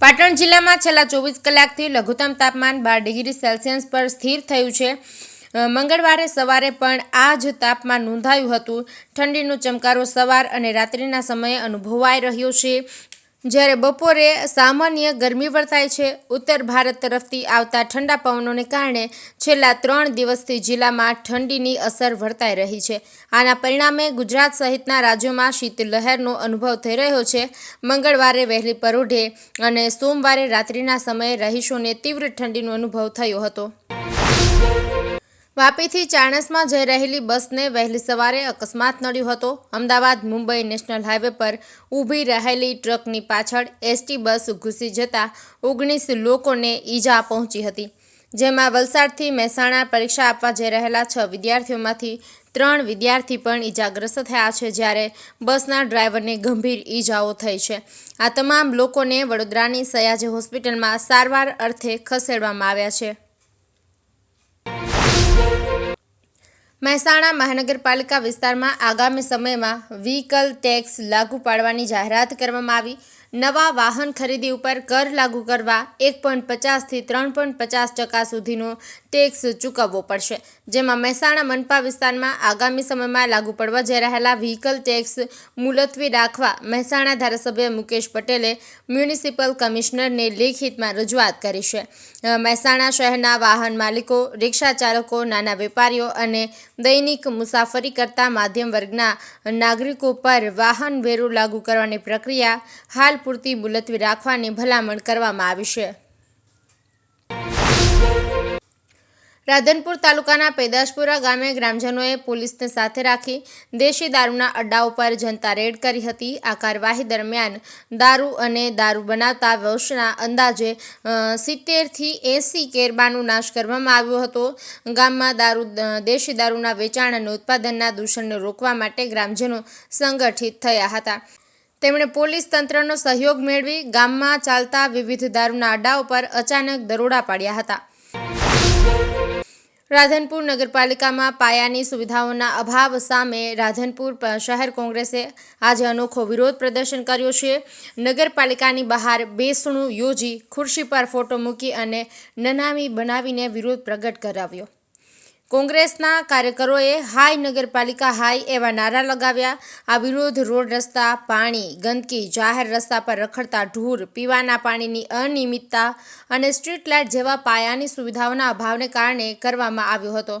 પાટણ જિલ્લામાં છેલ્લા ચોવીસ કલાકથી લઘુત્તમ તાપમાન બાર ડિગ્રી સેલ્સિયસ પર સ્થિર થયું છે. મંગળવારે સવારે પણ આ જ તાપમાન નોંધાયું હતું. ઠંડીનો ચમકારો સવાર અને રાત્રિના સમયે અનુભવાઈ રહ્યો છે. જ્યારે બપોરે સામાન્ય ગરમી વર્તાય છે, ઉત્તર ભારત તરફથી આવતા ઠંડા પવનોને કારણે છેલ્લા ત્રણ દિવસથી જિલ્લામાં ઠંડીની અસર વર્તાઈ રહી છે. આના પરિણામે ગુજરાત સહિતના રાજ્યોમાં શીતલહેરનો અનુભવ થઈ રહ્યો છે. મંગળવારે વહેલી પરોઢે અને સોમવારે રાત્રિના સમયે રહીશોને તીવ્ર ઠંડીનો અનુભવ થયો હતો. વાપીથી ચાણસમાં જઈ રહેલી બસને વહેલી સવારે અકસ્માત નડ્યો હતો. અમદાવાદ, મુંબઈ નેશનલ હાઈવે પર ઊભી રહેલી ટ્રકની પાછળ એસટી બસ ઘૂસી જતા ઓગણીસ લોકોને ઈજા પહોંચી હતી. જેમાં વલસાડથી મહેસાણા પરીક્ષા આપવા જઈ રહેલા છ વિદ્યાર્થીઓમાંથી ત્રણ વિદ્યાર્થી પણ ઈજાગ્રસ્ત થયા છે, જ્યારે બસના ડ્રાઈવરને ગંભીર ઈજાઓ થઈ છે. આ તમામ લોકોને વડોદરાની સયાજી હોસ્પિટલમાં સારવાર અર્થે ખસેડવામાં આવ્યા છે. મહેસાણા મહાનગરપાલિકા વિસ્તારમાં આગામી સમયમાં વ્હીકલ ટેક્સ લાગુ પાડવાની જાહેરાત કરવામાં આવી. નવા વાહન ખરીદી ઉપર કર લાગુ કરવા એક પોઈન્ટ પચાસથી ત્રણ પોઈન્ટ પચાસ ટકા સુધીનો ટેક્સ ચૂકવવો પડશે. જેમાં મહેસાણા મનપા વિસ્તારમાં આગામી સમયમાં લાગુ પડવા જઈ રહેલા વ્હીકલ ટેક્સ મુલતવી રાખવા મહેસાણા ધારાસભ્ય મુકેશ પટેલે મ્યુનિસિપલ કમિશનરને લેખિતમાં રજૂઆત કરી છે. મહેસાણા શહેરના વાહન માલિકો, રિક્ષા ચાલકો, નાના વેપારીઓ અને દૈનિક મુસાફરી કરતા માધ્યમ વર્ગના નાગરિકો પર વાહન વેરો લાગુ કરવાની પ્રક્રિયા હાલ પૂરતી મુલતવી રાખવાની ભલામણ કરવામાં આવી છે. રાધનપુર તાલુકાના પેદાશપુરા ગામે ગ્રામજનોએ પોલીસને સાથે રાખી દેશી દારૂના અડ્ડા ઉપર જનતા રેડ કરી હતી. આ કાર્યવાહી દરમિયાન દારૂ અને દારૂ બનાવતા વંશના અંદાજે સિત્તેરથી એંસી કેરબાનો નાશ કરવામાં આવ્યો હતો. ગામમાં દારૂ દેશી દારૂના વેચાણ અને ઉત્પાદનના દૂષણને રોકવા માટે ગ્રામજનો સંગઠિત થયા હતા. તેમણે પોલીસ તંત્રનો સહયોગ મેળવી ગામમાં ચાલતા વિવિધ દારૂના અડ્ડા પર અચાનક દરોડા પાડ્યા હતા. રાધનપુર નગરપાલિકામાં પાયાની સુવિધાઓના અભાવ સામે રાધનપુર શહેર કોંગ્રેસે આજે અનોખો વિરોધ પ્રદર્શન કર્યો છે. નગરપાલિકાની બહાર બેસણું યોજી ખુરશી પર ફોટો મૂકી અને નનામી બનાવીને વિરોધ પ્રગટ કરાવ્યો. કોંગ્રેસના કાર્યકરોએ હાય નગરપાલિકા હાય એવા નારા લગાવ્યા. આ વિરોધ રોડ રસ્તા, પાણી, ગંદકી, જાહેર રસ્તા પર રખડતા ઢૂર, પીવાના પાણીની અનિયમિતતા અને સ્ટ્રીટ લાઇટ જેવા પાયાની સુવિધાઓના અભાવને કારણે કરવામાં આવ્યો હતો.